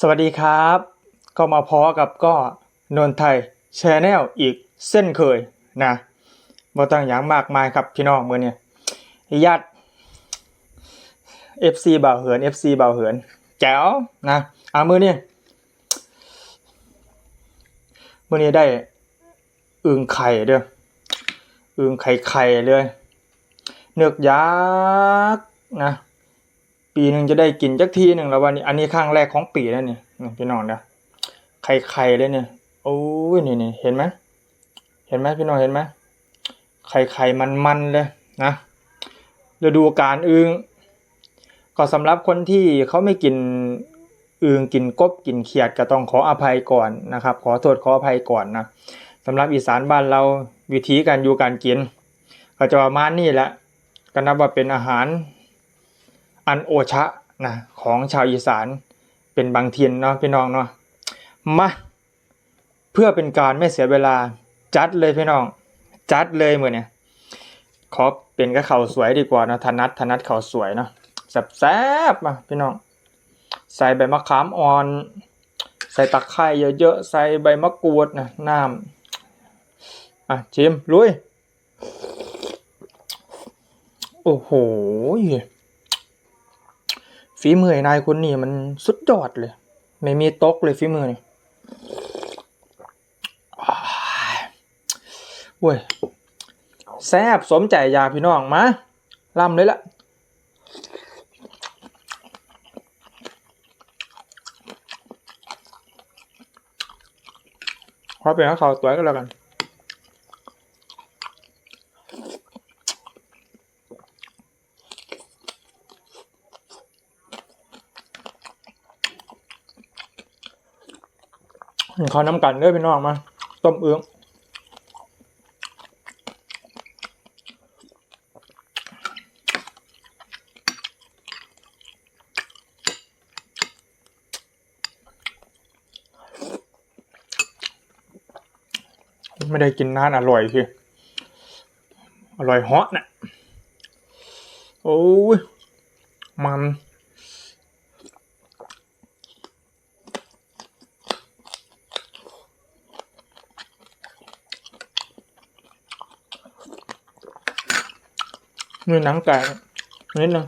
สวัสดีครับ ก็มาพอกับก็นนไทยแชนแนลอีกเส้นเคยนะบ่ต้องอย่างมากมายครับพี่น้องมือเนี่ยญาติ FC บ่าวเหิน FC บ่าวเหิน แจ๋วนะอ่ามือเนี่ยมือนี้ได้อึ่งไข่เด้ออึ่งไข่ไข่เลยเนือกยักษ์นะ ปีหนึ่งจะได้กินจักทีหนึ่งแล้ววันนี้ อันนี้ครั้งแรกของปีแล้วนี่นี่พี่น้องนะไข่ไข่เลยเนี่ยโอ้ยนี่นี่เห็นไหมเห็นไหมพี่น้องเห็นไหมไข่ไข่มันมันๆเลยนะฤดูกาลอึงก็สำหรับคนที่เขาไม่กินอึงกินกบกินเขียดก็ต้องขออภัยก่อนนะครับ ขอโทษขออภัยก่อนนะสำหรับอีสานบ้านเราวิธีการอยู่การกิน ก็จะประมาณนี้แหละก็นับว่าเป็นอาหาร อันโอชะนะของชาวอีสานเป็นบางเทินเนาะพี่น้องเนาะมาเพื่อเป็นการไม่เสียเวลาจัดเลยพี่น้อง จัดเลยเหมือนเนี่ยขอเป็นกระเข่าสวยดีกว่านะถนัดถนัดเข่าสวยเนาะแซ่บๆมาพี่น้อง ใส่ใบมะขามอ่อน ใส่ตะไคร้เยอะๆใส่ใบมะกรูดนะน้ำอะชิมลุยโอ้โห ฝีมือนายคนนี้มันสุดยอดเลย ไม่มีตกเลยฝีมือนี่อ้ายโว้ยแซ่บสมใจยาพี่น้องมาล่ำเลยละขอเป็นข้าวขาวตัวก็แล้วกัน เขาน้ำกันเด้อพี่น้องมา ต้มเอื้องไม่ได้กินนานอร่อยพี่อร่อยเหาะนะ่ะโอ้ยมัน นี่หนังไก่นิดนึง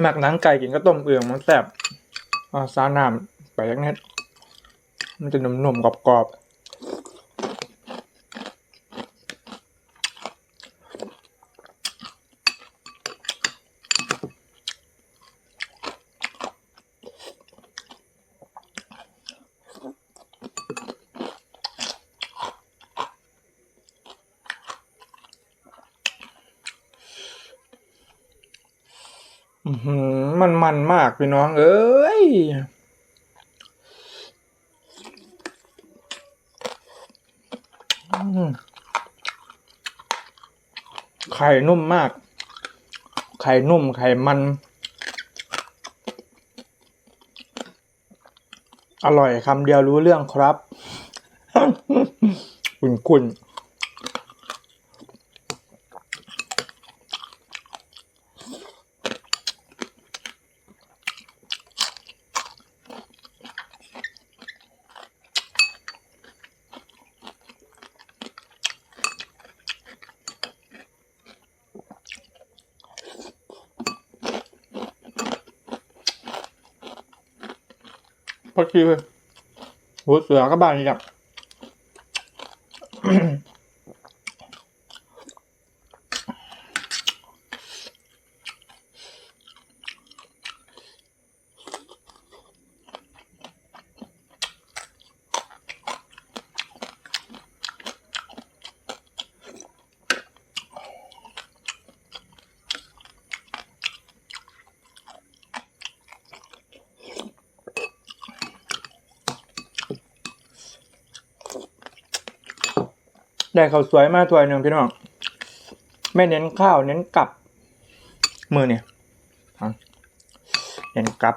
หมักหนังไก่กินก็ต้มเอืองมันแซ่บอ่าซาน้ำไปยักนิดมันจะนุ่มๆกรอบๆ มันมันมากพี่น้อง เอ้ย ไข่นุ่มมาก ไข่นุ่ม ไข่มัน อร่อยคำเดียวรู้เรื่องครับ คุณคุณ พอดีเลยหูเสือก็บางอย่าง ได้ข้าวสวยมาถ้วยหนึ่งพี่น้องไม่เน้นข้าวเน้นกับ มือเนี่ยเน้นกับ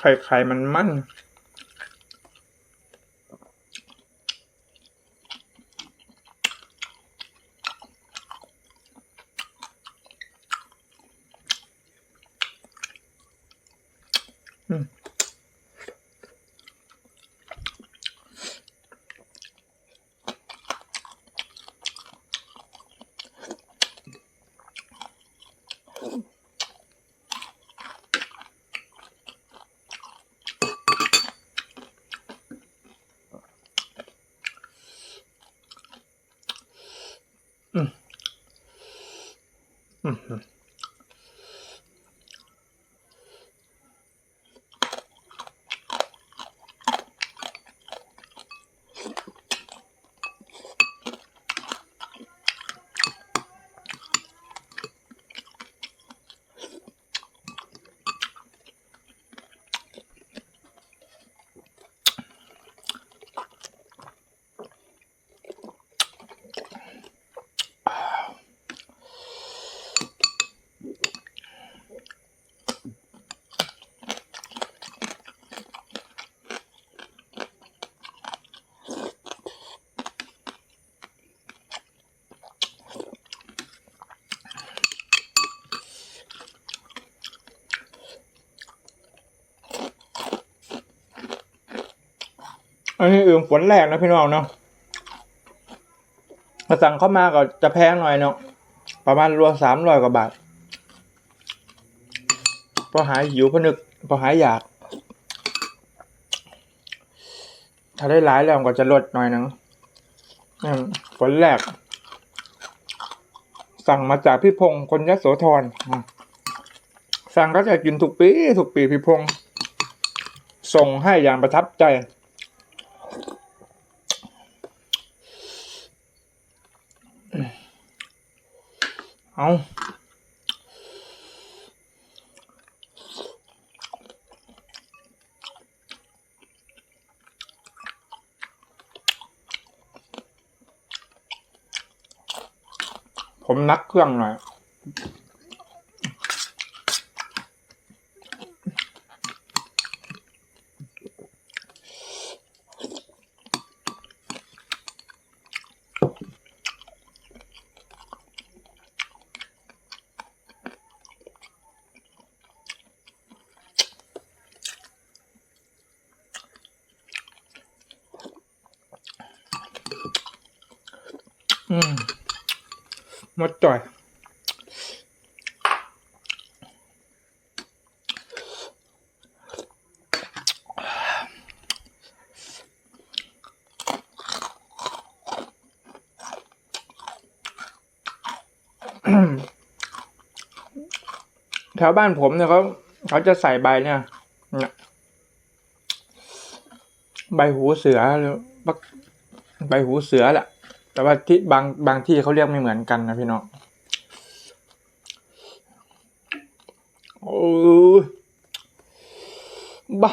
ไข่ไข่มันมั่น อืม อันนี้อื่นฝนแรกนะพี่น้องเนาะมาสั่งเข้ามาก็จะแพงหน่อยเนาะประมาณรวมสามร้อยกว่าบาทพอหายหิวพนึกพอหายอยาก ถ้าได้หลายแล้วก็จะลดหน่อยนึงฝนแรก สั่งมาจากพี่พงศ์คนยโสธรสั่งก็จะกินทุกปีทุกปีพี่พงศ์ส่งให้อย่างประทับใจ เอาผมนักเครื่องหน่อย อืมหมดจ่อยแถวบ้านผมเนี่ยเขาเขาจะใส่ใบเนี่ยใบหูเสือหรือใบหูเสือแหละ แต่ว่าที่บางบางที่เขาเรียกไม่เหมือนกันนะพี่น้องโอ้บ้า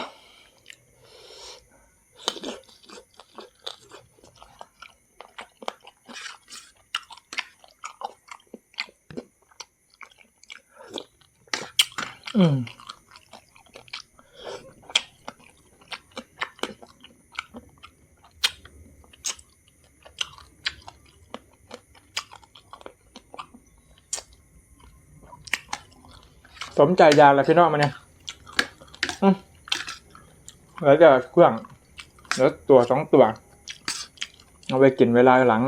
อืม สมใจอยากแล้วพี่น้องมาเนี่ยอืมแล้วจะเครื่องแล้วตัวสองตัว เอาไปกินเวลาหลัง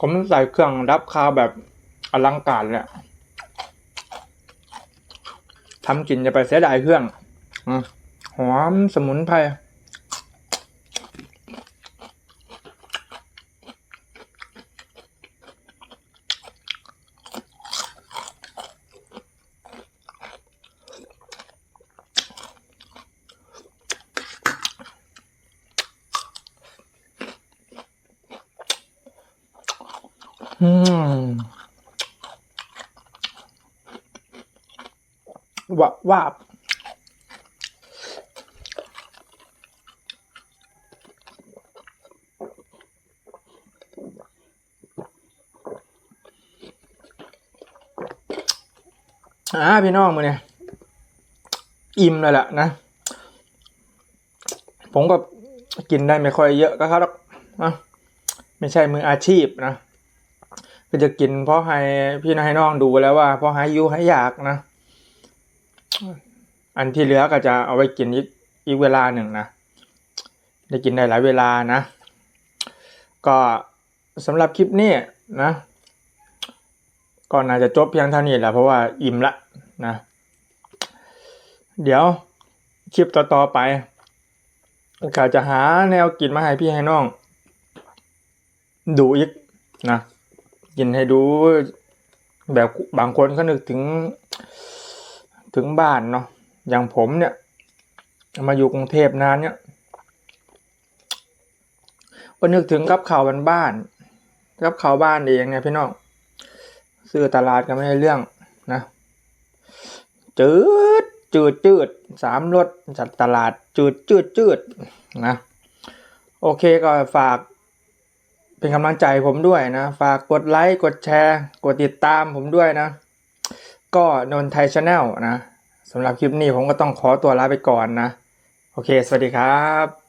ผมใส่เครื่องรับคาวแบบอลังการเลยอะทำกินจะไปเสียดายเครื่องอหอมสมุนไพร อืม ว่าว่าบอ่าพี่น้องมือเนี่ยอิ่มเลยแหละนะ ผมก็กินได้ไม่ค่อยเยอะก็ครับนะไม่ใช่มืออาชีพนะก็จะกินเพราะให้พี่น้องให้น้องดูแล้วว่าเพราะให้อยูให้อยากนะ อันที่เหลือก็จะเอาไว้กินอีกอีกเวลาหนึ่งนะ ได้กินได้หลายเวลานะ ก็สำหรับคลิปนี้นะ ก็น่าจะจบเพียงเท่านี้แหละเพราะว่าอิ่มละนะ เดี๋ยวคลิปต่อๆไปก็จะหาแนวกินมาให้พี่ให้น้อง ดูอีกนะ กินให้ดูแบบบางคนก็นึกถึง ถึงบ้านเนาะอย่างผมเนี่ยมาอยู่กรุงเทพนานเนี่ยก็นึกถึงกับข่าวบ้านๆกับข่าวบ้านเองเนี่ยพี่น้องซื้อตลาดก็ไม่ใช่เรื่องนะจืดจืดจืดสามรสจัดตลาดจืดจืดจืดนะโอเคก็ฝากเป็นกำลังใจผมด้วยนะ ฝากกดไลค์กดแชร์ กดติดตามผมด้วยนะ ก็นนไทยชาแนลนะสำหรับคลิปนี้ผมก็ต้องขอตัวลาไปก่อนนะ โอเค สวัสดีครับ